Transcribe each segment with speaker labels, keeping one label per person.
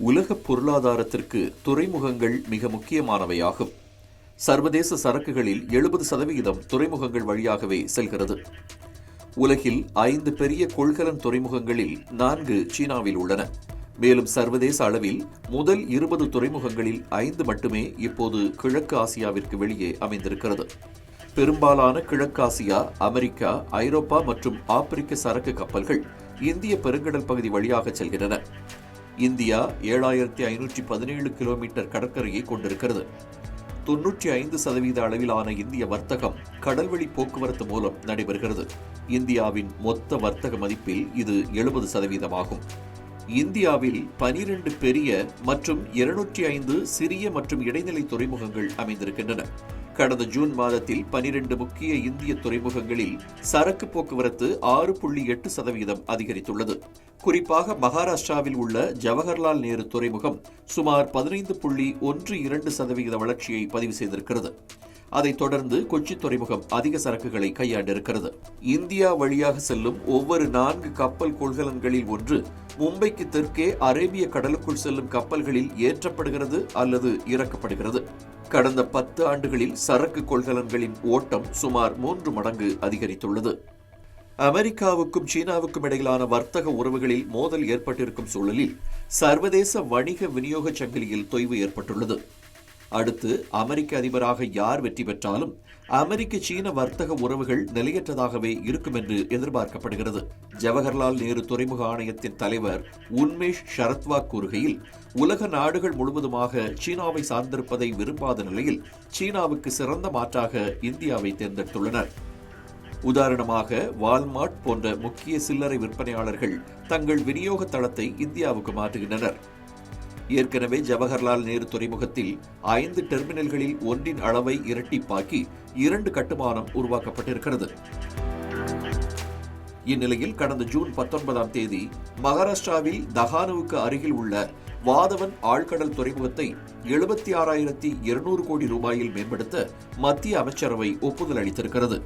Speaker 1: உலக பொருளாதாரத்திற்கு துறைமுகங்கள் மிக முக்கியமானவையாகும். சர்வதேச சரக்குகளில் எழுபது சதவிகிதம் துறைமுகங்கள் வழியாகவே செல்கிறது. உலகில் ஐந்து பெரிய கொள்கலன் துறைமுகங்களில் நான்கு சீனாவில் உள்ளன. மேலும் சர்வதேச அளவில் முதல் இருபது துறைமுகங்களில் ஐந்து மட்டுமே இப்போது கிழக்கு ஆசியாவிற்கு வெளியே அமைந்திருக்கிறது. பெரும்பாலான கிழக்காசியா அமெரிக்கா ஐரோப்பா மற்றும் ஆப்பிரிக்க சரக்கு கப்பல்கள் இந்திய பெருங்கடல் பகுதி வழியாக செல்கின்றன. இந்தியா ஏழாயிரத்தி ஐநூற்றி பதினேழு கிலோமீட்டர் கடற்கரையை கொண்டிருக்கிறது. தொன்னூற்றி ஐந்து சதவீத அளவிலான இந்திய வர்த்தகம் கடல்வழி போக்குவரத்து மூலம் நடைபெறுகிறது. இந்தியாவின் மொத்த வர்த்தக மதிப்பில் இது எழுபது சதவீதமாகும். இந்தியாவில் பனிரெண்டு பெரிய மற்றும் இருநூற்றி ஐந்து சிறிய மற்றும் இடைநிலை துறைமுகங்கள் அமைந்திருக்கின்றன. கடந்த ஜூன் மாதத்தில் பனிரெண்டு முக்கிய இந்திய துறைமுகங்களில் சரக்கு போக்குவரத்து ஆறு புள்ளி எட்டு சதவீதம் அதிகரித்துள்ளது. குறிப்பாக மகாராஷ்டிராவில் உள்ள ஜவஹர்லால் நேரு துறைமுகம் சுமார் பதினைந்து புள்ளி ஒன்று இரண்டு சதவிகித வளர்ச்சியை பதிவு செய்திருக்கிறது. அதைத் தொடர்ந்து கொச்சி துறைமுகம் அதிக சரக்குகளை கையாண்டிருக்கிறது. இந்தியா வழியாக செல்லும் ஒவ்வொரு நான்கு கப்பல் கொள்கலன்களில் ஒன்று மும்பைக்கு தெற்கே அரேபிய கடலுக்குள் செல்லும் கப்பல்களில் ஏற்றப்படுகிறது அல்லது இறக்கப்படுகிறது. கடந்த பத்து ஆண்டுகளில் சரக்கு கொள்கலன்களின் ஓட்டம் சுமார் மூன்று மடங்கு அதிகரித்துள்ளது. அமெரிக்காவுக்கும் சீனாவுக்கும் இடையிலான வர்த்தக உறவுகளில் மோதல் ஏற்பட்டிருக்கும் சூழலில் சர்வதேச வணிக விநியோக சங்கிலியில் தொய்வு ஏற்பட்டுள்ளது. அடுத்து அமெரிக்க அதிபராக யார் வெற்றி பெற்றாலும் அமெரிக்க சீன வர்த்தக உறவுகள் நிலையற்றதாகவே இருக்கும் என்று எதிர்பார்க்கப்படுகிறது. ஜவஹர்லால் நேரு துறைமுக ஆணையத்தின் தலைவர் உன்மேஷ் ஷரத்வா கூறுகையில் உலக நாடுகள் முழுவதுமாக சீனாவை சார்ந்திருப்பதை விரும்பாத நிலையில் சீனாவுக்கு சிறந்த மாற்றாக இந்தியாவை தேர்ந்தெடுத்துள்ளனர். உதாரணமாக வால்மார்ட் போன்ற முக்கிய சில்லறை விற்பனையாளர்கள் தங்கள் விநியோக தளத்தை இந்தியாவுக்கு மாற்றுகின்றனர். ஏற்கனவே ஜவஹர்லால் நேரு துறைமுகத்தில் ஐந்து டெர்மினல்களில் ஒன்றின் அளவை இரட்டிப்பாக்கி இரண்டு கட்டுமானம் உருவாக்கப்பட்டிருக்கிறது. இந்நிலையில் கடந்த ஜூன் பத்தொன்பதாம் தேதி மகாராஷ்டிராவில் தஹானுவுக்கு அருகில் உள்ள வாதவன் ஆழ்கடல் துறைமுகத்தை எழுபத்தி ஆறாயிரத்தி இருநூறு கோடி ரூபாயில் மேம்படுத்த மத்திய அமைச்சரவை ஒப்புதல் அளித்திருக்கிறது.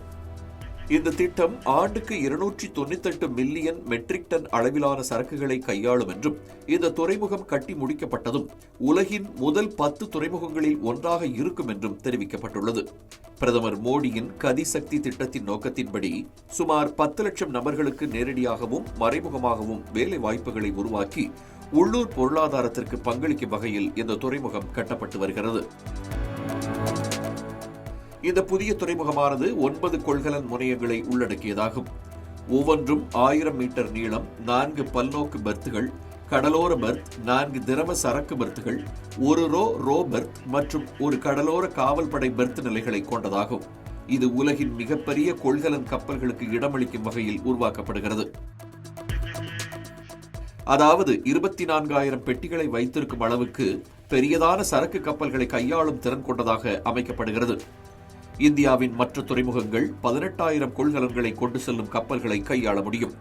Speaker 1: இந்த திட்டம் ஆண்டுக்கு இருநூற்றி தொண்ணூத்தெட்டு மில்லியன் மெட்ரிக் டன் அளவிலான சரக்குகளை கையாளும் என்றும் இந்த துறைமுகம் கட்டி முடிக்கப்பட்டதும் உலகின் முதல் பத்து துறைமுகங்களில் ஒன்றாக இருக்கும் என்றும் தெரிவிக்கப்பட்டுள்ளது. பிரதமர் மோடியின் கதிசக்தி திட்டத்தின் நோக்கத்தின்படி சுமார் பத்து லட்சம் நபர்களுக்கு நேரடியாகவும் மறைமுகமாகவும் வேலை வாய்ப்புகளை உருவாக்கி உள்ளூர் பொருளாதாரத்திற்கு பங்களிக்கும் வகையில் இந்த துறைமுகம் கட்டப்பட்டு வருகிறது. இந்த புதிய துறைமுகமானது ஒன்பது கொள்கலன் முனையங்களை உள்ளடக்கியதாகும். ஒவ்வொன்றும் ஆயிரம் மீட்டர் நீளம் நான்கு பல்நோக்கு பெர்த்துகள் கடலோர பெர்த் நான்கு திரவ சரக்கு பெர்த்துகள் ஒரு ரோ ரோ பெர்த் மற்றும் ஒரு கடலோர காவல்படை பெர்த் நிலைகளை கொண்டதாகும். இது உலகின் மிகப்பெரிய கொள்கலன் கப்பல்களுக்கு இடமளிக்கும் வகையில் உருவாக்கப்படுகிறது. அதாவது இருபத்தி நான்காயிரம் பெட்டிகளை வைத்திருக்கும் அளவுக்கு பெரியதான சரக்கு கப்பல்களை கையாளும் திறன் கொண்டதாக அமைக்கப்படுகிறது. இந்தியாவின் மற்ற துறைமுகங்கள் பதினெட்டாயிரம் கொள்கலன்களை கொண்டு செல்லும் கப்பல்களை கையாள முடியும்.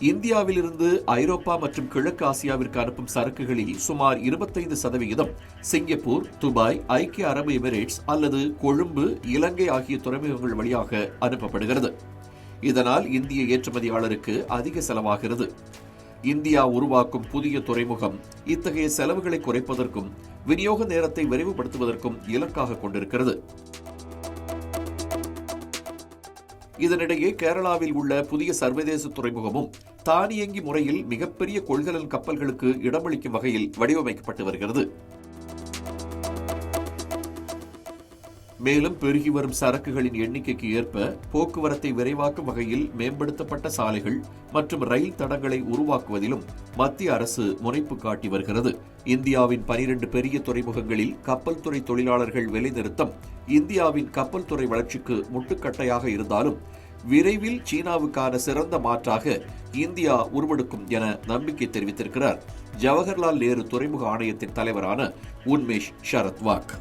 Speaker 1: இந்தியாவிலிருந்து ஐரோப்பா மற்றும் கிழக்கு ஆசியாவிற்கு அனுப்பும் சரக்குகளில் சுமார் இருபத்தைந்து சதவிகிதம் சிங்கப்பூர் துபாய் ஐக்கிய அரபு எமிரேட்ஸ் அல்லது கொழும்பு இலங்கை ஆகிய துறைமுகங்கள் வழியாக அனுப்பப்படுகிறது. இதனால் இந்திய ஏற்றுமதியாளருக்கு அதிக செலவாகிறது. இந்தியா உருவாக்கும் புதிய துறைமுகம் இத்தகைய செலவுகளை குறைப்பதற்கும் விநியோக நேரத்தை விரைவுபடுத்துவதற்கும் இலக்காக கொண்டிருக்கிறது. இதனிடையே கேரளாவில் உள்ள புதிய சர்வதேச துறைமுகமும் தானியங்கி முறையில் மிகப்பெரிய கொள்கலன் கப்பல்களுக்கு இடமளிக்கும் வகையில் வடிவமைக்கப்பட்டு வருகிறது. மேலும் பெருகி வரும் சரக்குகளின் எண்ணிக்கைக்கு ஏற்ப போக்குவரத்தை விரைவாக்கும் வகையில் மேம்படுத்தப்பட்ட சாலைகள் மற்றும் ரயில் தடங்களை உருவாக்குவதிலும் மத்திய அரசு முனைப்பு காட்டி வருகிறது. இந்தியாவின் பனிரெண்டு பெரிய துறைமுகங்களில் கப்பல் துறை தொழிலாளர்கள் வேலைநிறுத்தம் இந்தியாவின் கப்பல் துறை வளர்ச்சிக்கு முட்டுக்கட்டையாக இருந்தாலும் விரைவில் சீனாவுக்கான சிறந்த மாற்றாக இந்தியா உருவெடுக்கும் என நம்பிக்கை தெரிவித்திருக்கிறார். ஜவஹர்லால் நேரு துறைமுக ஆணையத்தின் தலைவரான உன்மேஷ் ஷரத்வாக்